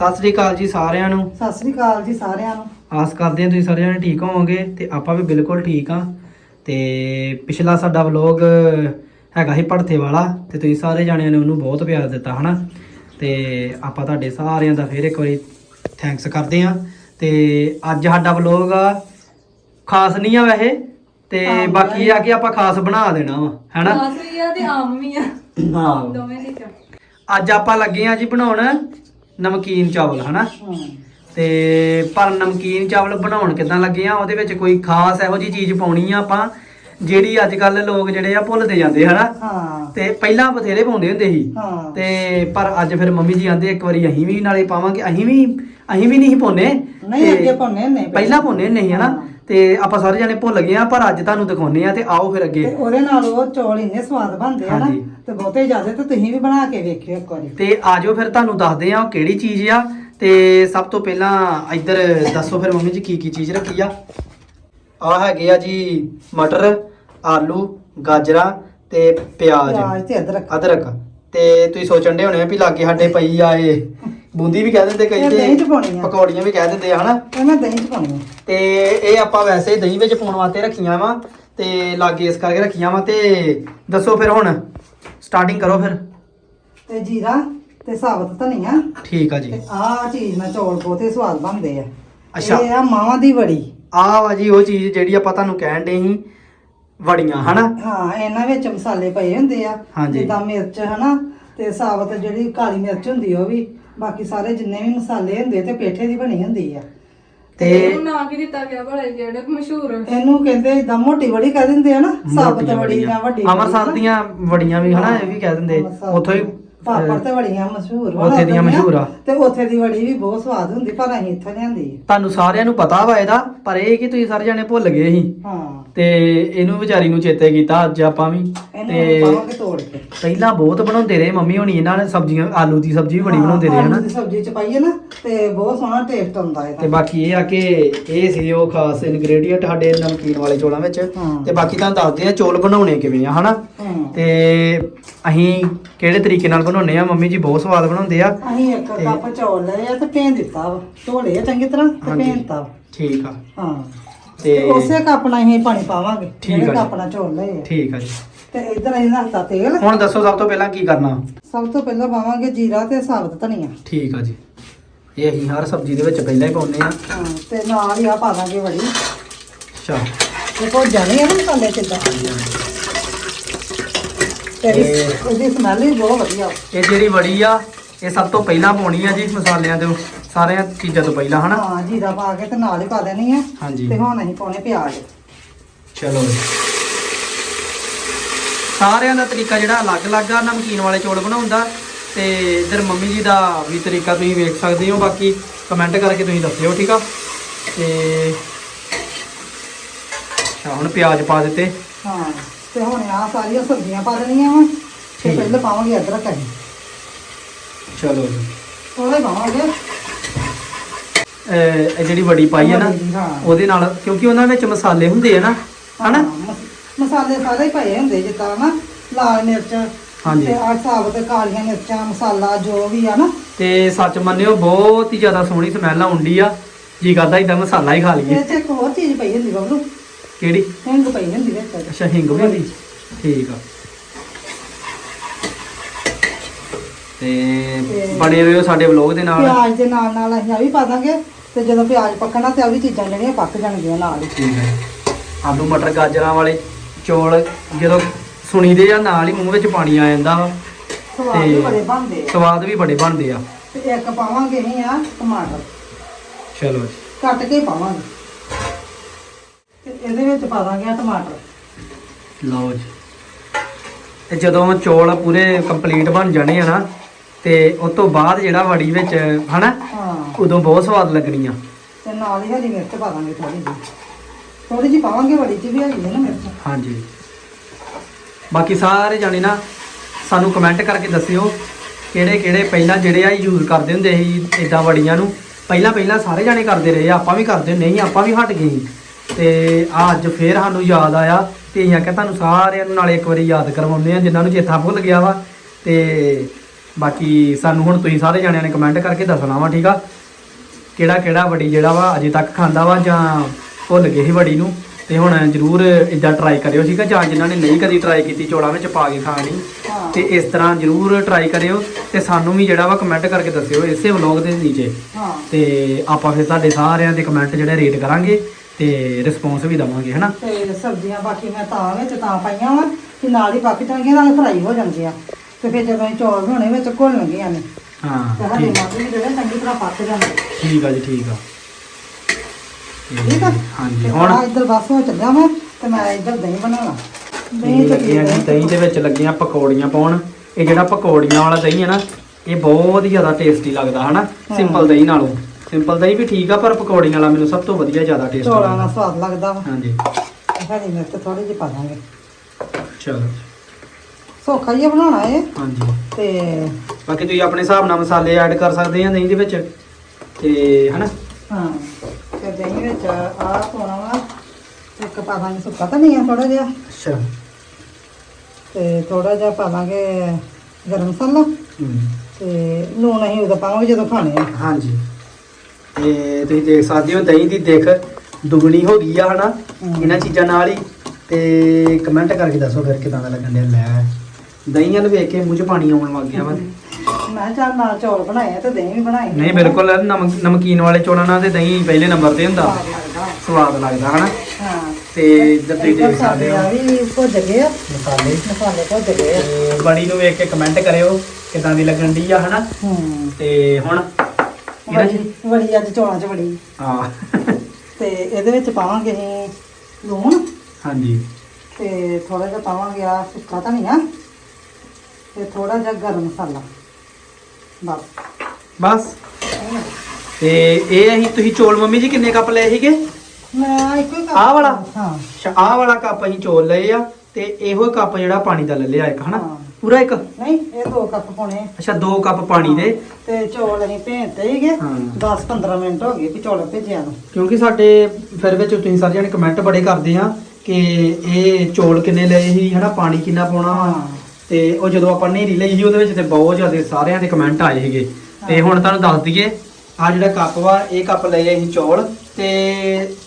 ਸਤਿ ਸ੍ਰੀ ਅਕਾਲ ਜੀ ਸਾਰਿਆਂ ਨੂੰ। ਸਤਿ ਸ੍ਰੀ ਅਕਾਲ ਜੀ ਸਾਰਿਆਂ ਨੂੰ। ਆਸ ਕਰਦੇ ਹਾਂ ਤੁਸੀਂ ਸਾਰੇ ਜਣੇ ਠੀਕ ਹੋਵੋਗੇ ਤੇ ਆਪਾਂ ਵੀ ਬਿਲਕੁਲ ਠੀਕ ਆ ਤੇ ਪਿਛਲਾ ਸਾਡਾ ਵਲੋਗ ਹੈਗਾ ਸੀ ਭੜਥੇ ਵਾਲਾ ਤੇ ਤੁਸੀਂ ਸਾਰੇ ਜਾਣਿਆਂ ਨੇ ਉਹਨੂੰ ਬਹੁਤ ਪਿਆਰ ਦਿੱਤਾ ਹਨਾ? ਤੇ ਆਪਾਂ ਤੁਹਾਡੇ ਸਾਰਿਆਂ ਦਾ ਫਿਰ ਇੱਕ ਵਾਰੀ ਥੈਂਕਸ ਕਰਦੇ ਆ ਤੇ ਅੱਜ ਸਾਡਾ ਵਲੋਗ ਆ ਖਾਸ ਨਹੀਂ ਆ ਵੈਸੇ ਤੇ ਬਾਕੀ ਇਹ ਆ ਕਿ ਆਪਾਂ ਖਾਸ ਬਣਾ ਦੇਣਾ ਵਾ ਹੈਨਾ? ਖਾਸ ਵੀ ਆ ਤੇ ਆਮ ਵੀ ਆ। ਹਾਂ। ਦੋਵੇਂ ਠੀਕ ਆ। ਅੱਜ ਆਪਾਂ ਲੱਗੇ ਆ ਜੀ ਬਣਾਉਣ ਨਮਕੀਨ ਚਾਵਲ ਹਨਾ? ਤੇ ਪਰ ਨਮਕੀਨ ਚਾਵਲ ਬਣਾਉਣ ਕਿਦਾਂ ਲੱਗੇ ਆ? ਉਹਦੇ ਵਿੱਚ ਕੋਈ ਖਾਸ ਇਹੋ ਜੀ ਚੀਜ਼ ਪਾਉਣੀ ਆ ਆਪਾਂ ਜਿਹੜੀ ਅੱਜ ਕੱਲ ਲੋਕ ਜਿਹੜੇ ਆ ਭੁੱਲਦੇ ਜਾਂਦੇ ਹਨਾ? ਹਾਂ। ਤੇ ਪਹਿਲਾਂ ਬਥੇਰੇ ਪਾਉਂਦੇ ਹੁੰਦੇ ਸੀ। ਹਾਂ। ਤੇ ਪਰ ਅੱਜ ਫਿਰ ਮੰਮੀ ਜੀ ਆਂਦੇ ਇੱਕ ਵਾਰੀ ਅਸੀਂ ਵੀ ਨਾਲੇ ਪਾਵਾਂਗੇ ਅਸੀਂ ਵੀ ਅਸੀਂ ਵੀ ਨਹੀਂ ਪਾਉਨੇ ਨਹੀਂ ਅੱਗੇ ਪਾਉਣੇ ਨੇ ਪਹਿਲਾਂ ਪਾਉਂਦੇ ਨਹੀਂ ਹਨਾ। ਤੇ ਆਪਾਂ ਸਾਰੇ ਜਾਣੇ ਭੁੱਲ ਗਏ ਆ ਪਰ ਅੱਜ ਤੁਹਾਨੂੰ ਦਿਖਾਉਨੇ ਆ ਤੇ ਆਓ ਫਿਰ ਤੇ ਅੱਗੇ ਉਹਦੇ ਨਾਲ ਉਹ ਚੌਲ ਇੰਨੇ ਸਵਾਦ ਬਣਦੇ ਆ ਨਾ ਹਾਂਜੀ। ਤੇ ਬਹੁਤੇ ਜ਼ਿਆਦਾ ਤੇ ਤੁਸੀਂ ਵੀ ਬਣਾ ਕੇ ਵੇਖਿਓ ਇੱਕ ਵਾਰੀ। ਤੇ ਆਜੋ ਫਿਰ ਤੁਹਾਨੂੰ ਦੱਸਦੇ ਆ ਉਹ ਕਿਹੜੀ ਚੀਜ਼ ਆ ਤੇ ਸਭ ਤੋਂ ਪਹਿਲਾਂ ਇੱਧਰ ਦੱਸੋ ਫਿਰ ਮੰਮੀ ਜੀ ਕੀ ਕੀ ਚੀਜ਼ ਰੱਖੀ ਆ। ਆ ਹੈਗੇ ਆ ਜੀ ਮਟਰ ਆਲੂ ਗਾਜਰਾਂ ਤੇ ਪਿਆਜ਼। ਪਿਆਜ਼ ਤੇ ਅਦਰਕ। ਅਦਰਕ। ਤੇ ਤੁਸੀਂ ਸੋਚਣ ਦੇ ਹੋਣੇ ਆ ਵੀ ਲਾਗੇ ਸਾਡੇ ਪਈ ਆ ਇਹ। ਬੂੰਦੀ ਵੀ ਕਹਿ ਦਿੰਦੇ ਕਈ ਇਹ ਦਹੀਂ ਚ ਪਾਉਣੀ ਆ। ਪਕੌੜੀਆਂ ਵੀ ਕਹਿ ਦਿੰਦੇ ਆ ਹਨਾ ਇਹ ਮੈਂ ਦਹੀਂ ਚ ਪਾਉਣੀ ਆ। ਤੇ ਇਹ ਆਪਾਂ ਵੈਸੇ ਦਹੀਂ ਵਿੱਚ ਪਾਉਣ ਵਾਸਤੇ ਰੱਖੀਆਂ ਵਾ ਤੇ ਲਾਗੇ ਇਸ ਕਰਕੇ ਰੱਖੀਆਂ ਵਾ ਤੇ ਦੱਸੋ ਫਿਰ ਹੁਣ ਸਟਾਰਟਿੰਗ ਕਰੋ ਫਿਰ ਤੇ ਜੀਰਾ ਤੇ ਸਾਬਤ ਧਨੀਆ ਠੀਕ ਆ ਜੀ ਤੇ ਆਹ ਚੀਜ਼ ਨਾਲ ਚੌਲ ਬਹੁਤੇ ਸਵਾਦ ਬਣਦੇ ਆ ਅੱਛਾ। ਇਹ ਆ ਮਾਵਾਂ ਦੀ ਵੜੀ ਆਹ ਵਾ ਜੀ ਉਹ ਚੀਜ਼ ਜਿਹੜੀ ਆਪਾਂ ਤੁਹਾਨੂੰ ਕਹਿਣ ਦੇ ਸੀ ਵੜੀਆਂ ਹਨਾ ਹਾਂ ਇਹਨਾਂ ਵਿੱਚ ਮਸਾਲੇ ਪਏ ਹੁੰਦੇ ਆ ਹਾਂਜੀ। ਜਿੱਦਾਂ ਮਿਰਚ ਹਨਾ ਤੇ ਸਾਬਤ ਜਿਹੜੀ ਕਾਲੀ ਮਿਰਚ ਹੁੰਦੀ ਉਹ ਵੀ ਬਾਕੀ ਸਾਰੇ ਜਿੰਨੇ ਵੀ ਮਸਾਲੇ ਹੁੰਦੇ ਤੇ ਪੇਠੇ ਦੀ ਬਣੀ ਹੁੰਦੀ ਆ। ਤੇ ਇਹਨੂੰ ਨਾਂ ਕੀ ਦਿੱਤਾ ਗਿਆ ਭਲਾ ਇਹ ਜਿਹੜੇ ਮਸ਼ਹੂਰ? ਇਹਨੂੰ ਕਹਿੰਦੇ ਇਦਾਂ ਮੋਟੀ ਵੜੀ ਕਹਿ ਦਿੰਦੇ ਆ ਨਾ ਸਾਬਤ ਮੋਟੀਆਂ ਵੜੀ ਵੜੀਆਂ। ਜਾਂ ਵੱਡੀ ਅੰਮ੍ਰਿਤਸਰ ਦੀਆਂ ਵੜੀਆਂ ਵੀ ਹਨਾ ਇਹ ਵੀ ਕਹਿ ਦਿੰਦੇ। ਅੰਮ੍ਰਿਤਸਰ ਉੱਥੋਂ ਹੀ ਪਾਪੜ ਅਹ, ਤੇ ਵੜੀਆਂ ਮਸ਼ਹੂਰ ਵਾ ਉੱਥੇ ਦੀਆਂ ਉੱਧਰ ਮਸ਼ਹੂਰ ਆ। ਤੇ ਉੱਥੇ ਦੀ ਵੜੀ ਵੀ ਬਹੁਤ ਸਵਾਦ ਹੁੰਦੀ ਪਰ ਅਸੀਂ ਇੱਥੋਂ ਲਿਆਂਦੀ ਆ। ਤੁਹਾਨੂੰ ਸਾਰਿਆਂ ਨੂੰ ਪਤਾ ਵਾ ਇਹਦਾ ਪਰ ਇਹ ਕਿ ਤੁਸੀਂ ਸਾਰੇ ਜਾਣੇ ਭੁੱਲ ਗਏ ਸੀ। ਹਾਂ। ਤੇ ਇਹਨੂੰ ਵਿਚਾਰੀ ਨੂੰ ਚੇਤੇ ਕੀਤਾ ਅੱਜ ਆਪਾਂ ਵੀ। ਇਹਨੂੰ ਤੇ ਪਾਵਾਂਗੇ ਤੋੜ ਕੇ। ਪਹਿਲਾਂ ਬਹੁਤ ਬਣਾਉਂਦੇ ਰਹੇ ਮੰਮੀ ਹੋਣੀ ਇਹਨਾਂ ਨੇ ਸਬਜ਼ੀਆਂ ਆਲੂ ਦੀ ਸਬਜ਼ੀ ਵੀ ਬੜੀ ਹਾਂ, ਬਣਾਉਂਦੇ ਰਹੇ ਆਲੂ ਹਨਾ। ਦੀ ਸਬਜ਼ੀ ਚ ਪਾਈਏ ਨਾ ਤੇ ਬਹੁਤ ਸੋਹਣਾ ਟੇਸਟ ਆਉਂਦਾ ਤੇ ਇਹਦਾ ਬਾਕੀ ਇਹ ਆ ਕਿ ਇਹ ਸੀ ਉਹ ਖਾਸ ਇਨਗਰੀਡੀਅੰਟ ਸਾਡੇ ਨਮਕੀਨ ਵਾਲੇ ਚੋਲਾਂ ਵਿੱਚ। ਹਾਂ। ਤੇ ਬਾਕੀ ਤੁਹਾਨੂੰ ਦੱਸਦੇ ਆ ਚੋਲ ਬਣਾਉਣੇ ਕਿਵੇਂ ਆ ਹਨਾ। ਹੂੰ। ਤੇ ਅਸੀਂ ਕਿਹੜੇ ਤਰੀਕੇ ਨਾਲ ਬਣਾਉਨੇ ਆ ਮੰਮੀ ਜੀ ਬਹੁਤ ਸਵਾਦ ਬਣਾਉਂਦੇ ਆ। ਅਸੀਂ ਇੱਕ ਕੱਪ ਚੌਲ ਲਏ ਆ ਤੇ ਭੇਂ ਦਿੱਤਾ ਵਾ। ਧੋਲੇ ਆ ਚੰਗੀ ਤਰ੍ਹਾਂ ਤੇ ਹਾਂਜੀ। ਵਾ। ਠੀਕ ਆ। ਹਾਂ। ਤੇ ਤੇ ਉਸੇ ਕੱਪ ਨਾਲ ਅਸੀਂ ਪਾਣੀ ਪਾਵਾਂਗੇ ਠੀਕ ਜਿਹੜੇ ਆ ਜੀ। ਕੱਪ ਨਾਲ ਚੌਲ ਲਏ ਆ। ਠੀਕ ਆ ਜੀ। ਤੇ ਇਧਰ ਅਸੀਂ ਰੱਖਤਾ ਤੇਲ। ਹੁਣ ਦੱਸੋ ਸਭ ਤੋਂ ਪਹਿਲਾਂ ਕੀ ਕਰਨਾ? ਸਭ ਤੋਂ ਪਹਿਲਾਂ ਪਾਵਾਂਗੇ ਜੀਰਾ ਤੇ ਸਾਬਤ ਧਨੀਆ। ਠੀਕ ਆ ਜੀ। ਇਹ ਅਸੀਂ ਹਰ ਸਬਜ਼ੀ ਦੇ ਵਿੱਚ ਪਹਿਲਾਂ ਹੀ ਪਾਉਂਦੇ ਆ। ਹਾਂ ਤੇ ਨਾਲ ਹੀ ਆ ਪਾ ਦਾਂਗੇ ਵੜੀ। ਅੱਛਾ। ਤੇ ਭੁੱਜ ਜਾਣੀ ਆ ਨਾ ਮਸਾਲੇ ਕਿੱਦਾਂ ਤੇ ਇਹ- ਉਹਦੀ ਸਮੈਲ ਵੀ ਬਹੁਤ ਵਧੀਆ। ਵਾ। ਇਹ ਜਿਹੜੀ ਵੜੀ ਆ ਇਹ ਸਭ ਤੋਂ ਪਹਿਲਾਂ ਪਾਉਣੀ ਆ ਜੀ ਮਸਾਲਿਆਂ ਦੇ ਸਾਰਿਆਂ ਚੀਜ਼ਾਂ ਤੋਂ ਪਹਿਲਾਂ ਹਨਾ? ਹਾਂ ਜੀਰਾ ਪਾ ਕੇ ਤੇ ਨਾਲ ਹੀ ਪਾ ਦੇਣੀ ਆ ਹਾਂਜੀ। ਤੇ ਹੁਣ ਅਸੀਂ ਪਾਉਣੇ ਪਿਆਜ਼। ਚਲੋ ਜੀ। ਸਾਰਿਆਂ ਦਾ ਤਰੀਕਾ ਜਿਹੜਾ ਅਲੱਗ-ਅਲੱਗ ਆ ਨਮਕੀਨ ਵਾਲੇ ਚੌਲ ਬਣਾਉਣ ਦਾ ਤੇ ਇਧਰ ਮੰਮੀ ਜੀ ਦਾ ਵੀ ਤਰੀਕਾ ਤੁਸੀਂ ਵੇਖ ਸਕਦੇ ਹੋ ਬਾਕੀ ਕਮੈਂਟ ਕਰਕੇ ਤੁਸੀਂ ਦੱਸਿਓ ਠੀਕ ਆ? ਤੇ ਅੱਛਾ ਹੁਣ ਪਿਆਜ਼ ਪਾ ਦਿੱਤੇ। ਹਾਂ। ਤੇ ਹੁਣ ਆ ਸਾਰੀਆਂ ਸਬਜ਼ੀਆਂ ਪਾ ਦੇਣੀਆਂ ਵਾ ਤੇ। ਪਹਿਲਾਂ ਪਾਵਾਂਗੇ ਅਦਰਕ ਅਸੀਂ ਚਲੋ ਜੀ। ਹੀ ਪਾਵਾਂਗੇ। ਇਹ ਇਹ ਜਿਹੜੀ ਵੜੀ ਪਾਈ ਹੈ ਨਾ ਵੜੀ, ਹਾਂ। ਉਹਦੇ ਨਾਲ ਕਿਉਂਕਿ ਉਹਨਾਂ ਵਿੱਚ ਮਸਾਲੇ ਹੁੰਦੇ ਆ ਨਾ ਹਨਾ? ਹਾਂ, ਮਸ- ਮਸਾਲੇ ਸਾਰੇ ਹੀ ਪਏ ਹੁੰਦੇ ਜਿੱਦਾਂ ਨਾ ਲਾਲ ਮਿਰਚ ਹਾਂਜੀ। ਤੇ ਆ ਸਾਬਤ ਕਾਲੀਆਂ ਮਿਰਚਾਂ ਮਸਾਲਾ ਜੋ ਵੀ ਆ ਨਾ। ਤੇ ਸੱਚ ਮੰਨਿਓ ਬਹੁਤ ਹੀ ਜ਼ਿਆਦਾ ਸੋਹਣੀ ਸਮੈਲ ਆਉਂਦੀ ਆ। ਜੀ ਕਰਦਾ ਇਦਾਂ ਮਸਾਲਾ ਹੀ ਖਾ ਲਈਏ। ਇਹ ਚ ਇੱਕ ਹੋਰ ਚੀਜ਼ ਪਈ ਹੁੰਦੀ ਬਬਲੂ। ਕਿਹੜੀ? ਹਿੰਗ ਪਈ ਹੁੰਦੀ ਵਿੱਚ ਅੱਛਾ ਹਿੰਗ ਹੁੰਦੀ। ਠੀਕ ਆ। ਤੇ ਬਣੇ ਰਹੋ ਸਾਡੇ ਵਲੌਗ ਦੇ ਨਾਲ। ਪਿਆਜ਼ ਦੇ ਨਾਲ ਨਾਲ ਅਸੀਂ ਆ ਵੀ ਪਾ ਦਾਂਗੇ। ਤੇ ਜਦੋਂ ਪਿਆਜ਼ ਪੱਕਣਾ ਤੇ ਆ ਵੀ ਚੀਜ਼ਾਂ ਜਿਹੜੀਆਂ ਪੱਕ ਜਾਣਗੀਆਂ ਨਾਲ ਠੀਕ ਹੈ ਆਲੂ ਮਟਰ ਗਾਜਰਾਂ ਵਾਲੇ ਚੌਲ ਜਦੋਂ ਸੁਣੀਦੇ ਆ ਨਾਲ ਹੀ ਮੂੰਹ ਵਿੱਚ ਪਾਣੀ ਆ ਜਾਂਦਾ ਵਾ। ਸਵਾਦ ਵੀ ਤੇ- ਬੜੇ ਬਣਦੇ ਆ। ਸਵਾਦ ਵੀ ਬੜੇ ਬਣਦੇ ਆ। ਤੇ ਇੱਕ ਪਾਵਾਂਗੇ ਅਸੀਂ ਆ ਟਮਾਟਰ। ਚਲੋ ਜੀ। ਕੱਟ ਕੇ ਪਾਵਾਂਗੇ। ਤੇ ਇਹਦੇ ਵਿੱਚ ਪਾ ਦਾਂਗੇ ਆ ਟਮਾਟਰ। ਲਓ ਜੀ। ਤੇ ਜਦੋਂ ਚੌਲ ਪੂਰੇ ਕੰਪਲੀਟ ਬਣ ਜਾਣੇ ਆ ਨਾ ਤੇ ਉਸ ਤੋਂ ਬਾਅਦ ਜਿਹੜਾ ਵੜੀ ਵਿੱਚ ਹਨਾ ਹਾਂ। ਉਦੋਂ ਬਹੁਤ ਸਵਾਦ ਲੱਗਣੀ ਆ। ਤੇ ਨਾਲ ਹੀ ਹਰੀ ਮਿਰਚ ਪਾ ਦਾਂਗੇ ਥੋੜੀ ਜਿਹੀ। ਥੋੜੀ ਜਿਹੀ ਪਾਵਾਂਗੇ ਬੜੀ ਚ ਵੀ ਹੈਗੀ ਹੈ ਨਾ ਮਿਰਚ। ਹਾਂਜੀ। ਬਾਕੀ ਸਾਰੇ ਜਾਣੇ ਨਾ ਸਾਨੂੰ ਕਮੈਂਟ ਕਰਕੇ ਦੱਸਿਓ ਕਿਹੜੇ ਕਿਹੜੇ ਪਹਿਲਾਂ ਜਿਹੜੇ ਆ ਯੂਜ਼ ਕਰਦੇ ਹੁੰਦੇ ਸੀ ਇਦਾਂ ਵੜੀਆਂ ਨੂੰ। ਪਹਿਲਾਂ ਪਹਿਲਾਂ ਸਾਰੇ ਜਾਣੇ ਕਰਦੇ ਰਹੇ ਆ, ਆਪਾਂ ਵੀ ਕਰਦੇ ਨਹੀਂ ਆਪਾਂ ਵੀ ਹਟ ਗਏ ਸੀ। ਤੇ ਆ ਅੱਜ ਫੇਰ ਸਾਨੂੰ ਯਾਦ ਆਇਆ ਤੇ ਅਸੀਂ ਆਖਿਆ ਤੁਹਾਨੂੰ ਸਾਰਿਆਂ ਨੂੰ ਨਾਲੇ ਇੱਕ ਵਾਰੀ ਯਾਦ ਕਰਵਾਉਂਦੇ ਆ ਜਿਨ੍ਹਾਂ ਨੂੰ ਚੇਤਾ ਭੁੱਲ ਗਿਆ ਵਾ। ਤੇ ਬਾਕੀ ਸਾਨੂੰ ਹੁਣ ਤੁਸੀਂ ਸਾਰੇ ਜਣਿਆਂ ਨੇ ਕਮੈਂਟ ਕਰਕੇ ਦੱਸਣਾ ਵਾ ਠੀਕ ਆ? ਕਿਹੜਾ ਕਿਹੜਾ ਵੜੀ ਜਿਹੜਾ ਵਾ ਅਜੇ ਤੱਕ ਖਾਂਦਾ ਵਾ ਜਾਂ ਭੁੱਲ ਗਏ ਸੀ ਵੜੀ ਨੂੰ। ਤੇ ਹੁਣ ਜਰੂਰ ਇਦਾਂ ਟਰਾਈ ਕਰਿਓ ਠੀਕ ਆ? ਜਾਂ ਜਿਨ੍ਹਾਂ ਨੇ ਨਹੀਂ ਕਦੀ ਟਰਾਈ ਕੀਤੀ ਚੋਲਾਂ ਵਿੱਚ ਪਾ ਕੇ ਖਾਣੀ ਤੇ ਇਸ ਤਰ੍ਹਾਂ ਜਰੂਰ ਟਰਾਈ ਕਰਿਓ ਤੇ ਸਾਨੂੰ ਵੀ ਜਿਹੜਾ ਵਾ ਕਮੈਂਟ ਕਰਕੇ ਦੱਸਿਓ ਇਸੇ ਵਲੌਗ ਦੇ ਨੀਚੇ। ਤੇ ਆਪਾਂ ਫਿਰ ਤੁਹਾਡੇ ਸਾਰਿਆਂ ਦੇ ਕਮੈਂਟ ਜਿਹੜੇ ਰੇਟ ਕਰਾਂਗੇ। ਤੇ ਰਿਸਪੌਂਸ ਵੀ ਦਵਾਂਗੇ ਹਨਾ? ਤੇ ਸਬਜ਼ੀਆਂ ਬਾਕੀ ਮੈਂ ਤਾਂ ਵਿੱਚ ਤਾਂ ਪਾਈਆਂ ਵਾ ਕਿ ਨਾਲ ਹੀ ਪੱਕ ਜਾਣਗੀਆਂ ਨਾਲ ਫਰਾਈ ਹੋ ਜਾਣਗੀਆਂ ਤੇ ਫਿਰ ਜਦੋਂ ਇਹ ਚੌਲ ਬਣਾਉਣੇ ਵਿੱਚ ਘੁਲਣਗੀਆਂ ਨੇ। ਤੇ ਹਾਂ ਹਰੇ ਠੀਕ। ਮਟਰ ਵੀ ਜਿਹੜੇ ਚੰਗੀ ਤਰ੍ਹਾਂ ਪੱਕ ਜਾਣਗੇ ਠੀਕ ਆ ਜੀ ਠੀਕ ਆ। ਠੀਕ ਆ? ਹਾਂਜੀ ਤੇ ਹੁਣ ਆਹ ਇੱਧਰ ਬਸ ਹੋ ਚੱਲਿਆ ਮੈਂ ਤੇ ਮੈਂ ਇੱਧਰ ਦਹੀਂ ਬਣਾਉਣਾ। ਲੱਗੀਆਂ ਜੀ ਦਹੀਂ ਦੇ ਵਿੱਚ ਲੱਗੀਆਂ ਪਕੌੜੀਆਂ ਪਾਉਣ ਇਹ ਜਿਹੜਾ ਪਕੌੜੀਆਂ ਵਾਲਾ ਦਹੀਂ ਹੈ ਨਾ ਇਹ ਬਹੁਤ ਹੀ ਜ਼ਿਆਦਾ ਟੇਸਟੀ ਲੱਗਦਾ ਹਨਾ? ਸਿੰਪਲ ਦਹੀਂ ਨਾਲੋਂ। ਸਿੰਪਲ ਦਹੀਂ ਵੀ ਠੀਕ ਆ ਪਰ ਪਕੌੜੀਆਂ ਵਾਲਾ ਮੈਨੂੰ ਸਭ ਤੋਂ ਵਧੀਆ ਜ਼ਿਆਦਾ ਟੇਸਟ ਚੌਲਾਂ ਨਾਲ ਸਵਾਦ ਲੱਗਦਾ ਵਾ। ਹਾਂਜੀ। ਹਰੀ ਮਿਰਚ ਥੋੜੀ ਜਿਹੀ ਪਾ ਦਾਂਗੇ। ਚਲੋ। ਸੌਖਾ ਹੀ ਆ ਬਣਾਉਣਾ ਇਹ। ਹਾਂਜੀ। ਤੇ ਬਾਕੀ ਤੁਸੀਂ ਆਪਣੇ ਹਿਸਾਬ ਨਾਲ ਮਸਾਲੇ ਐਡ ਕਰ ਸਕਦੇ ਆ ਦਹੀਂ ਦੇ ਵਿੱਚ। ਤੇ ਹਨਾ? ਹਾਂ। ਤੇ ਦਹੀਂ ਵਿੱਚ ਆਹ ਪਾਉਣਾ ਵਾ। ਇੱਕ ਪਾ ਦਾਂਗੇ ਸੁੱਕਾ ਧਨੀਆ ਥੋੜਾ ਜਿਹਾ। ਅੱਛਾ। ਤੇ ਥੋੜਾ ਜਿਹਾ ਪਾ ਦਾਂਗੇ ਗਰਮ ਮਸਾਲਾ। ਹੂੰ। ਤੇ ਲੂਣ ਅਸੀਂ ਉਦੋਂ ਪਾਵਾਂਗੇ ਜਦੋਂ ਖਾਣੇ ਆ। ਹਾਂਜੀ। ਤੇ ਤੁਸੀਂ ਦੇਖ ਸਕਦੇ ਹੋ ਦਹੀਂ ਦੀ ਦਿੱਖ ਦੁਗਣੀ ਹੋ ਗਈ ਆ ਹਨਾ। ਇਹਨਾਂ ਚੀਜ਼ਾਂ ਨਾਲ ਹੀ। ਤੇ ਕਮੈਂਟ ਕਰਕੇ ਦੱਸੋ ਫਿਰ ਕਿਦਾਂ ਦਾ ਲੱਗਣ ਡਿਆ। ਲੈ ਦਹੀਂ ਵੱਲ ਵੇਖ ਕੇ ਮੂੰਹ 'ਚ ਪਾਣੀ ਆਉਣ ਲੱਗ ਗਿਆ ਵਾ। ਮੈਂ ਚੱਲ ਨਾਲ ਚੌਲ ਬਣਾਏ ਆ ਤੇ ਦਹੀਂ ਵੀ ਬਣਾਈ ਨਹੀਂ ਬਿਲਕੁਲ ਨਮਕ ਨਮਕੀਨ ਵਾਲੇ ਚੌਲਾਂ ਨਾਲ ਤੇ ਦਹੀਂ ਪਹਿਲੇ ਨੰਬਰ ਤੇ ਹੁੰਦਾ। ਸਵਾਦ ਲੱਗਦਾ। ਹਨਾ। ਹਾਂ। ਤੇ ਇੱਧਰ ਤੁਸੀਂ ਦੇਖ ਸਕਦੇ ਹੋ। ਵੀ ਭੁੱਜ ਗਏ ਆ। ਮਸਾਲੇ। ਮਸਾਲੇ ਭੁੱਜ ਗਏ ਆ। ਤੇ ਬਣੀ ਨੂੰ ਵੇਖ ਕੇ ਕਮੈਂਟ ਕਰਿਓ ਕਿਦਾਂ ਦੀ ਲੱਗਣ ਦੀ ਆ ਹਨਾ। ਹੂੰ। ਤੇ ਹੁਣ ਵੜੀ ਵੜੀ ਅੱਜ ਚੌਲਾਂ 'ਚ ਵੜੀ ਹਾਂ। ਤੇ ਇਹਦੇ ਵਿੱਚ ਪਾਵਾਂਗੇ ਅਸੀਂ ਲੂਣ। ਹਾਂਜੀ। ਤੇ ਥੋੜਾ ਜਿਹਾ ਪਾਵਾਂਗੇ ਆ ਸੁੱਕਾ ਧਨੀਆ ਤੇ ਥੋੜਾ ਜਿਹਾ ਗਰਮ ਮਸਾਲਾ। ਬਸ। ਬਸ। ਤੇ ਇਹ ਅਸੀਂ ਤੁਸੀਂ ਚੌਲ ਮੰਮੀ ਜੀ ਕਿੰਨੇ ਕੱਪ ਲਏ ਸੀਗੇ? ਮੈਂ ਇੱਕੋ ਹੀ ਕੱਪ ਆਹ ਵਾਲਾ? ਹਾਂ। ਅੱਛਾ ਆਹ ਵਾਲਾ ਕੱਪ ਅਸੀਂ ਚੌਲ ਲਏ ਆ ਤੇ ਇਹੋ ਕੱਪ ਜਿਹੜਾ ਪਾਣੀ ਦਾ ਲੈ ਲਿਆ ਇੱਕ ਹਨਾ। ਪੂਰਾ ਇੱਕ? ਨਹੀਂ ਇਹ ਦੋ ਕੱਪ ਪਾਉਣੇ। ਅੱਛਾ ਦੋ ਕੱਪ ਪਾਣੀ ਦੇ। ਤੇ ਚੌਲ ਅਸੀਂ ਭੇਜਤੇ ਹੀਗੇ ਹਾਂ। 10-15 ਮਿੰਟ ਹੋ ਗਏ ਵੀ ਚੌਲ ਭੇਜਿਆ ਨੂੰ। ਕਿਉਂਕਿ ਸਾਡੇ ਫਿਰ ਵਿੱਚ ਤੁਸੀਂ ਸਾਰੇ ਜਣੇ ਕਮੈਂਟ ਬੜੇ ਕਰਦੇ ਆ ਕਿ ਇਹ ਚੌਲ ਕਿੰਨੇ ਲਏ ਸੀ ਹਨਾ ਪਾਣੀ ਕਿੰਨਾ ਪਾਉਣਾ। ਤੇ ਉਹ ਜਦੋਂ ਆਪਾਂ ਨੇਰੀ ਲਈ ਸੀ ਉਹਦੇ ਵਿੱਚ ਤੇ ਬਹੁਤ ਜ਼ਿਆਦਾ ਸਾਰਿਆਂ ਦੇ ਕਮੈਂਟ ਆਏ ਸੀਗੇ। ਤੇ ਹੁਣ ਤੁਹਾਨੂੰ ਦੱਸ ਦਈਏ ਆ ਜਿਹੜਾ ਕੱਪ ਵਾ ਇਹ ਕੱਪ ਲਏ ਅਸੀਂ ਚੌਲ। ਤੇ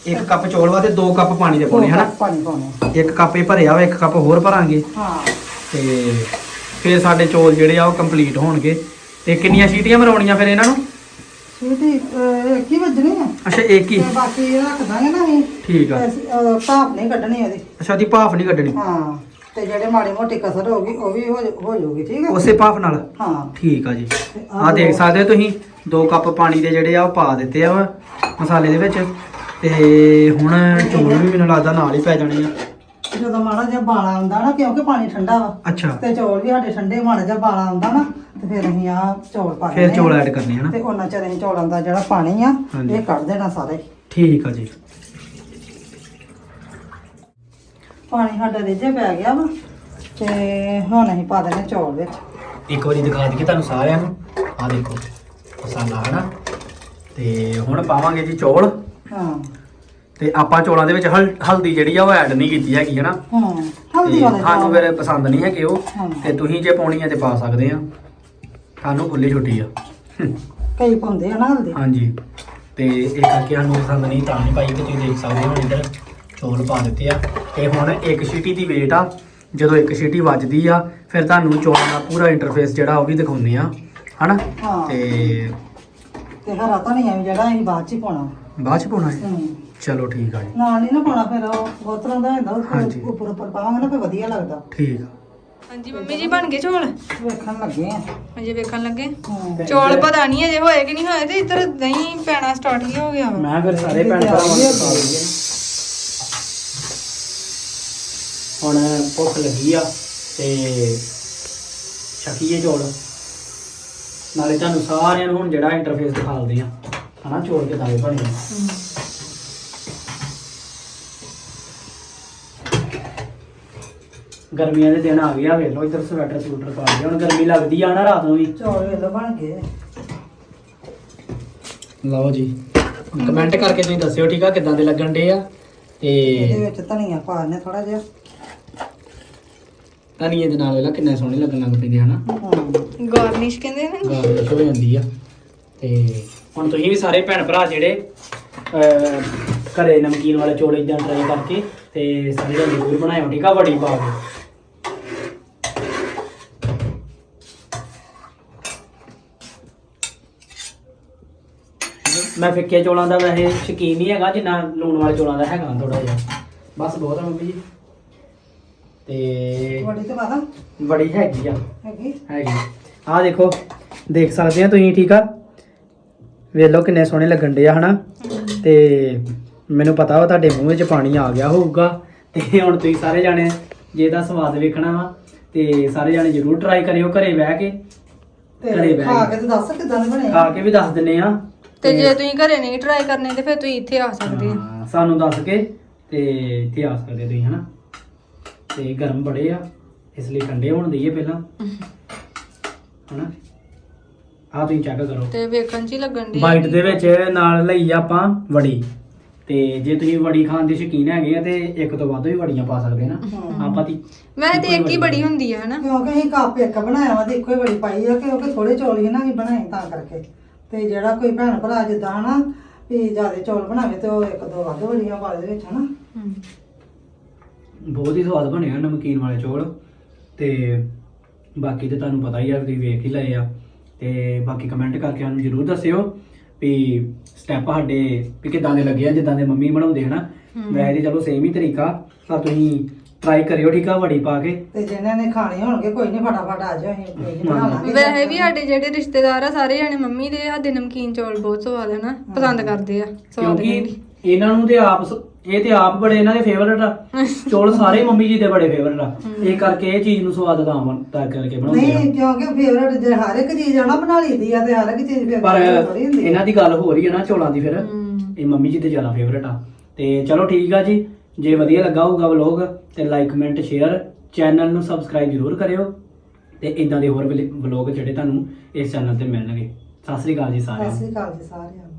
ਇੱਕ ਕੱਪ ਚੌਲ ਵਾ ਤੇ ਦੋ ਕੱਪ ਪਾਣੀ ਦੇ ਪਾਉਣੇ ਹਨਾ। ਕੱਪ ਪਾਣੀ ਪਾਉਣੇ ਇੱਕ ਕੱਪ ਇਹ ਭਰਿਆ ਵਾ ਇੱਕ ਕੱਪ ਹੋਰ ਭਰਾਂਗੇ। ਹਾਂ। ਤੇ ਫਿਰ ਸਾਡੇ ਚੌਲ ਜਿਹੜੇ ਆ ਉਹ ਕੰਪਲੀਟ ਹੋਣਗੇ। ਤੇ ਕਿੰਨੀਆਂ ਸੀਟੀਆਂ ਮਰਾਉਣੀਆਂ ਫਿਰ ਇਹਨਾਂ ਨੂੰ? ਇੱਕ ਹੀ ਵੱਜਣੀ ਆ। ਅੱਛਾ ਇੱਕ ਹੀ। ਤੇ ਬਾਕੀ ਰੱਖ ਦਾਂਗੇ ਨਾ ਅਸੀਂ। ਠੀਕ ਆ। ਤੇ, ਅਹ, ਭਾਪ ਨਹੀਂ ਕੱਢਣੀ ਉਹਦੀ ਅੱਛਾ ਦੀ ਭਾਫ ਨਹੀਂ ਕੱਢਣੀ। ਹਾਂ ਤੇ ਜਿਹੜੇ ਮਾੜੀ ਮੋਟੀ ਕਸਰ ਹੋਗੀ ਉਹ ਵੀ ਹੋ ਹੋ ਜਾਊਗੀ ਠੀਕ ਹੈ ਉਸੇ ਭਾਫ ਨਾਲ? ਹਾਂ। ਠੀਕ ਆ ਜੀ। ਤੇ ਆ ਦੇਖ ਸਕਦੇ ਹੋ ਤੁਸੀਂ ਦੋ ਕੱਪ ਪਾਣੀ ਦੇ ਜਿਹੜੇ ਆ ਉਹ ਪਾ ਦਿੱਤੇ ਆ ਵਾ ਮਸਾਲੇ ਦੇ ਵਿੱਚ। ਤੇ ਹੁਣ ਚੌਲ ਵੀ ਮੈਨੂੰ ਲੱਗਦਾ ਨਾਲ ਹੀ ਪੈ ਜਾਣੇ ਆ। ਜਦੋਂ ਮਾੜਾ ਜਿਹਾ ਬਾਲਾ ਆਉਂਦਾ ਨਾ ਕਿਉਂਕਿ ਪਾਣੀ ਠੰਡਾ ਵਾ ਅੱਛਾ। ਤੇ ਚੌਲ ਵੀ ਸਾਡੇ ਠੰਡੇ ਮਾੜਾ ਜਿਹਾ ਬਾਲਾ ਆਉਂਦਾ ਨਾ ਤੇ ਫਿਰ ਅਸੀਂ ਆ ਚੌਲ ਪਾ ਫਿਰ। ਚੌਲ ਐਡ ਕਰਨੇ ਹਨਾ ਤੇ ਉਹਨਾਂ ਚਿਰ ਅਸੀਂ ਚੌਲਾਂ ਦਾ ਜਿਹੜਾ ਪਾਣੀ ਆ। ਇਹ ਕੱਢ ਦੇਣਾ ਸਾਰੇ। ਠੀਕ ਆ ਜੀ। ਪਾਣੀ ਸਾਡਾ ਰਿੱਝੇ ਪੈ ਗਿਆ ਵਾ ਤੇ ਹੁਣ ਅਸੀਂ ਪਾ ਦੇਣੇ ਚੌਲ ਵਿੱਚ। ਇੱਕ ਵਾਰੀ ਦਿਖਾ ਦਈਏ ਤੁਹਾਨੂੰ ਸਾਰਿਆਂ ਨੂੰ। ਆ ਦੇਖੋ ਮਸਾਲਾ ਹਨਾ? ਤੇ ਹੁਣ ਪਾਵਾਂਗੇ ਜੀ ਚੌਲ। ਹਾਂ। ਤੇ ਆਪਾਂ ਚੌਲਾਂ ਦੇ ਵਿੱਚ ਹਲ- ਹਲਦੀ ਜਿਹੜੀ ਆ ਉਹ ਐਡ ਨਹੀਂ ਕੀਤੀ ਹੈਗੀ ਹਨਾ? ਹਾਂ ਹਲਦੀ ਤੇ ਵਾਲੇ ਸਾਨੂੰ ਫਿਰ ਪਸੰਦ ਨਹੀਂ ਹੈਗੇ ਉਹ। ਹਾਂ। ਤੇ ਤੁਸੀਂ ਜੇ ਪਾਉਣੀ ਹੈ ਤੇ ਪਾ ਸਕਦੇ ਆ। ਸਾਨੂੰ ਖੁੱਲੀ ਛੁੱਟੀ ਆ। ਕਈ ਪਾਉਂਦੇ ਆ ਨਾ ਹਲਦੀ। ਹਾਂਜੀ। ਤੇ ਇਹ ਕਰਕੇ ਸਾਨੂੰ ਪਸੰਦ ਨਹੀਂ ਤਾਂ ਨਹੀਂ ਪਾਈ ਤੇ ਤੁਸੀਂ ਦੇਖ ਸਕਦੇ ਹੋ ਹੁਣ ਇੱਧਰ ਚੌਲ ਪਾ ਦਿੱਤੇ ਆ। ਤੇ ਹੁਣ ਇੱਕ ਸੀਟੀ ਦੀ ਵੇਟ ਆ। ਜਦੋਂ ਇੱਕ ਸੀਟੀ ਵੱਜਦੀ ਆ ਫਿਰ ਤੁਹਾਨੂੰ ਚੌਲਾਂ ਦਾ ਪੂਰਾ ਇੰਟਰਫੇਸ ਜਿਹੜਾ ਉਹ ਵੀ ਦਿਖਾਉਂਦੇ ਆ। ਹਨਾ? ਹਾਂ। ਤੇ ਤੇ ਹਰਾ ਧਨੀਆ ਵੀ ਜਿਹੜਾ ਅਸੀਂ ਬਾਅਦ ਚ ਹੀ ਪਾਉਣਾ। ਬਾਅਦ ਚ ਪਾਉਣਾ ਹੈ। ਹੂੰ। ਚਲੋ ਠੀਕ ਆ ਜੀ। ਨਾਲ ਨਹੀਂ ਨਾ ਪਾਉਣਾ ਫਿਰ ਉਹ ਬਹੁਤ ਤਰ੍ਹਾਂ ਦਾ ਹੁੰਦਾ ਹਾਂਜੀ। ਉਹ ਉੱਪਰ ਉੱਪਰ ਪਾਵਾਂਗੇ ਨਾ ਫਿਰ ਵਧੀਆ ਲੱਗਦਾ। ਠੀਕ ਆ। ਹਾਂਜੀ ਮੰਮੀ ਜੀ ਬਣ ਗਏ ਚੌਲ? ਵੇਖਣ ਲੱਗੇ ਆ। ਅਜੇ ਵੇਖਣ ਲੱਗੇ। ਹਾਂ। ਚੌਲ ਪਤਾ ਨਹੀਂ ਅਜੇ ਹੋਏ ਕਿ ਨਹੀਂ ਹੋਏ ਤੇ ਇੱਧਰ ਦਹੀਂ ਪੈਣਾ ਸਟਾਰਟ ਹੀ ਹੋ ਗਿਆ ਵਾ। ਮੈਂ ਫਿਰ ਸਾਰੇ ਭੈਣ ਭਰਾਵਾਂ ਨੂੰ ਦਈਏ ਹੁਣ ਭੁੱਖ ਲੱਗੀ ਆ ਤੇ ਛਕੀਏ ਚੌਲ। ਨਾਲੇ ਤੁਹਾਨੂੰ ਸਾਰਿਆਂ ਨੂੰ ਹੁਣ ਜਿਹੜਾ ਇੰਟਰਫੇਸ ਦਿਖਾਉਂਦੇ ਆ। ਹਨਾ ਚੌਲ ਕਿਦਾਂ ਦੇ ਬਣੇ ਆ। ਗਰਮੀਆਂ ਦੇ ਦਿਨ ਆ ਗਏ ਆ ਵੇਖ ਲਓ ਇੱਧਰ ਸਵੈਟਰ ਸੂਟਰ ਪਾ ਲਏ ਹੁਣ ਗਰਮੀ ਲੱਗਦੀ ਆ ਨਾ ਰਾਤ ਨੂੰ ਵੀ। ਚੌਲ ਵੇਲੋ ਬਣ ਗਏ। ਲਓ ਜੀ ਕਮੈਂਟ ਕਰਕੇ ਤੁਸੀਂ ਦੱਸਿਓ ਠੀਕ ਆ ਕਿਦਾਂ ਦੇ ਲੱਗਣ ਡੇ ਆ? ਇਹਦੇ ਤੇ ਵਿੱਚ ਧਨੀਆ ਪਾ ਦੇਣਾ ਥੋੜਾ ਜਿਹਾ। ਧਨੀਏ ਦੇ ਨਾਲ ਵੇਲਾ ਕਿੰਨੇ ਸੋਹਣੇ ਲੱਗਣ ਲੱਗ ਪੈਂਦੇ ਹਨਾ? ਹਾਂ। ਗਾਰਨਿਸ਼ ਕਹਿੰਦੇ ਨੇ। ਗਾਰਨਿਸ਼ ਹੋ ਜਾਂਦੀ ਆ। ਤੇ ਹੁਣ ਤੁਸੀਂ ਵੀ ਸਾਰੇ ਭੈਣ ਭਰਾ ਜਿਹੜੇ ਅਹ, ਘਰੇ ਨਮਕੀਨ ਵਾਲੇ ਚੌਲ ਇਦਾਂ ਟਰਾਈ ਕਰਕੇ ਤੇ ਸਾਰੇ ਜਣੇ ਜ਼ਰੂਰ ਬਣਾਇਓ ਠੀਕ ਆ ਵੜੀ ਪਾ ਕੇ। ਮੈਂ ਫਿੱਕੇ ਚੌਲਾਂ ਦਾ ਵੈਸੇ ਸ਼ੌਕੀਨ ਨਹੀਂ ਹੈਗਾ ਜਿੰਨਾ ਲੂਣ ਵਾਲੇ ਚੌਲਾਂ ਦਾ ਹੈਗਾ ਥੋੜਾ ਜਿਹਾ। ਬਸ ਬਹੁਤ ਆ ਮੰਮੀ ਜੀ। ਤੇ ਬੜੀ ਤੇ ਪਤਾ ਵੜੀ ਹੈਗੀ ਆ। ਹੈਗੀ? ਹੈਗੀ। ਆ ਦੇਖੋ ਦੇਖ ਸਕਦੇ ਆ ਤੁਸੀਂ ਠੀਕ ਆ? ਵੇਖ ਲਓ ਕਿੰਨੇ ਸੋਹਣੇ ਲੱਗਣ ਡੇ ਆ ਹਨਾ? ਤੇ ਮੈਨੂੰ ਪਤਾ ਵਾ ਤੁਹਾਡੇ ਮੂੰਹ ਵਿੱਚ ਪਾਣੀ ਆ ਗਿਆ ਹੋਊਗਾ। ਤੇ ਹੁਣ ਤੁਸੀਂ ਸਾਰੇ ਜਾਣੇ ਜੇ ਇਹਦਾ ਸਵਾਦ ਵੇਖਣਾ ਵਾ ਤੇ ਸਾਰੇ ਜਾਣੇ ਜ਼ਰੂਰ ਟਰਾਈ ਕਰਿਓ ਘਰੇ ਬਹਿ ਕੇ। ਘਰੇ ਤੇ ਬਹਿ ਖਾ ਕੇ। ਤੇ ਦੱਸ ਕਿਦਾਂ ਦੇ ਬਣੇ ਖਾ ਕੇ ਵੀ ਦੱਸ ਦਿੰਨੇ ਆ। ਤੇ ਜੇ ਤੁਸੀਂ ਘਰੇ ਨਹੀਂ ਟਰਾਈ ਕਰਨੇ ਤੇ ਫਿਰ ਤੁਸੀਂ ਇੱਥੇ ਆ ਸਕਦੇ ਆ ਹਾਂ, ਸਾਨੂੰ ਦੱਸ ਕੇ ਤੇ ਇੱਥੇ ਆ ਸਕਦੇ ਤੁਸੀਂ ਹਨਾ? ਤੇ ਗਰਮ ਬੜੇ ਆ ਇਸ ਲਈ ਠੰਡੇ ਹੋਣ ਦਈਏ ਪਹਿਲਾਂ ਹਨਾ? ਆ ਤੁਸੀਂ ਚੈੱਕ ਕਰੋ। ਤੇ ਵੇਖਣ 'ਚ ਹੀ ਲੱਗਣ ਦੀ ਬਾਈਟ ਦੇ ਵਿੱਚ ਨਾਲ ਲਈ ਆ ਆਪਾਂ ਵੜੀ। ਤੇ ਜੇ ਤੁਸੀਂ ਵੜੀ ਖਾਣ ਦੇ ਸ਼ੌਕੀਨ ਹੈਗੇ ਆ ਤੇ ਇੱਕ ਤੋਂ ਵੱਧ ਵੀ ਵੜੀਆਂ ਪਾ ਸਕਦੇ ਨਾ। ਆਪਾਂ ਤੀ ਵੈਸੇ ਤੇ ਇੱਕ ਹੀ ਬੜੀ ਹੁੰਦੀ ਆ ਹਨਾ? ਕਿਉਂਕਿ ਅਸੀਂ ਕੱਪ ਇੱਕ ਬਣਾਇਆ ਵਾ ਤੇ ਇੱਕੋ ਹੀ ਬੜੀ ਪਾਈ ਆ ਕਿਉਂਕਿ ਥੋੜੇ ਚੌਲ ਹੀ ਨਾ ਬਣਾਏ ਤਾਂ ਕਰਕੇ। ਤੇ ਜਿਹੜਾ ਕੋਈ ਭੈਣ ਭਰਾ ਜਿੱਦਾਂ ਹਨਾ ਵੀ ਜ਼ਿਆਦਾ ਚੌਲ ਬਣਾਵੇ ਤੇ ਉਹ ਇੱਕ ਦੋ ਵੱਧ ਬੜੀਆਂ ਪਾ ਦੇ ਵਿੱਚ ਹਨਾ। ਬਹੁਤ ਹੀ ਸਵਾਦ ਬਣਿਆ ਨਮਕੀਨ ਵਾਲੇ ਚੌਲ ਤੇ ਬਾਕੀ ਤੇ ਤੁਹਾਨੂੰ ਪਤਾ ਹੀ ਆ ਤੁਸੀਂ ਵੇਖ ਹੀ ਲਏ ਆ ਤੇ ਬਾਕੀ ਕਮੈਂਟ ਕਰਕੇ ਸਾਨੂੰ ਜਰੂਰ ਦੱਸਿਓ ਵੀ ਸਟੈਪ ਸਾਡੇ ਵੀ ਕਿਦਾਂ ਦੇ ਲੱਗੇ ਆ ਜਿੱਦਾਂ ਦੇ ਮੰਮੀ ਬਣਾਉਂਦੇ ਹਨਾ। ਵੈਸੇ ਤੇ ਚਲੋ ਸੇਮ ਹੀ ਤਰੀਕਾ ਪਰ ਤੁਸੀਂ ਟਰਾਈ ਕਰਿਓ ਠੀਕ ਆ ਵੜੀ ਪਾ ਕੇ। ਤੇ ਜਿਹਨਾਂ ਨੇ ਖਾਣੇ ਹੋਣਗੇ ਕੋਈ ਨਹੀਂ ਫਟਾਫਟ ਆ ਜਾਓ ਅਸੀਂ ਕੋਈ ਨੀ ਬਣਾ ਲਾਂਗੇ। ਵੈਸੇ ਵੀ ਸਾਡੇ ਜਿਹੜੇ ਰਿਸ਼ਤੇਦਾਰ ਆ ਸਾਰੇ ਜਾਣੇ ਮੰਮੀ ਦੇ ਹੱਥ ਦੇ ਨਮਕੀਨ ਚੌਲ ਬਹੁਤ ਸਵਾਦ ਹੈ ਨਾ ਪਸੰਦ ਕਰਦੇ ਆ ਸਵਾਦ ਕਿਉਂਕਿ ਇਹਨਾਂ ਨੂੰ ਤੇ ਆਪ ਸ- ਇਹ ਤੇ ਆਪ ਬੜੇ ਇਹਨਾਂ ਦੇ ਫੇਵਰਟ ਆ। ਚੌਲ ਸਾਰੇ ਮੰਮੀ ਜੀ ਦੇ ਬੜੇ ਫੇਵਰਟ ਆ। ਇਹ ਕਰਕੇ ਇਹ ਚੀਜ਼ ਨੂੰ ਸਵਾਦ ਤਾਂ ਬਣ- ਤਾਂ ਕਰਕੇ ਬਣਾਉਂਦੇ ਆ। ਨਹੀਂ ਕਿਉਂਕਿ ਫੇਵਰਟ ਜੇ ਹਰ ਇੱਕ ਚੀਜ਼ ਆ ਨਾ ਬਣਾ ਲਈਦੀ ਆ ਤੇ ਹਰ ਇੱਕ ਚੀਜ਼ ਫੇਵਰਟ ਪਰ ਥੋੜੀ ਹੁੰਦੀ ਇਹਨਾਂ ਦੀ ਗੱਲ ਹੋ ਰਹੀ ਹੈ ਨਾ ਚੌਲਾਂ ਦੀ ਫਿਰ। ਹਮ। ਇਹ ਮੰਮੀ ਜੀ ਤੇ ਜ਼ਿਆਦਾ ਫੇਵਰਟ ਆ। ਤੇ ਚਲੋ ਠੀਕ ਆ ਜੀ। ਜੇ ਵਧੀਆ ਲੱਗਾ ਹੋਊਗਾ ਵਲੋਗ ਤੇ ਲਾਈਕ ਕਮੈਂਟ ਸ਼ੇਅਰ ਚੈਨਲ ਨੂੰ ਸਬਸਕ੍ਰਾਈਬ ਜ਼ਰੂਰ ਕਰਿਓ ਤੇ ਇਦਾਂ ਦੇ ਹੋਰ ਵਲੋਗ ਜਿਹੜੇ ਤੁਹਾਨੂੰ ਇਸ ਚੈਨਲ ਤੇ ਮਿਲਣਗੇ। ਸਤਿ ਸ੍ਰੀ ਅਕਾਲ ਜੀ ਸਾਰਿਆਂ ਸਤਿ ਸ੍ਰੀ ਅਕਾਲ ਜੀ ਸਾਰਿਆਂ ਨੂੰ।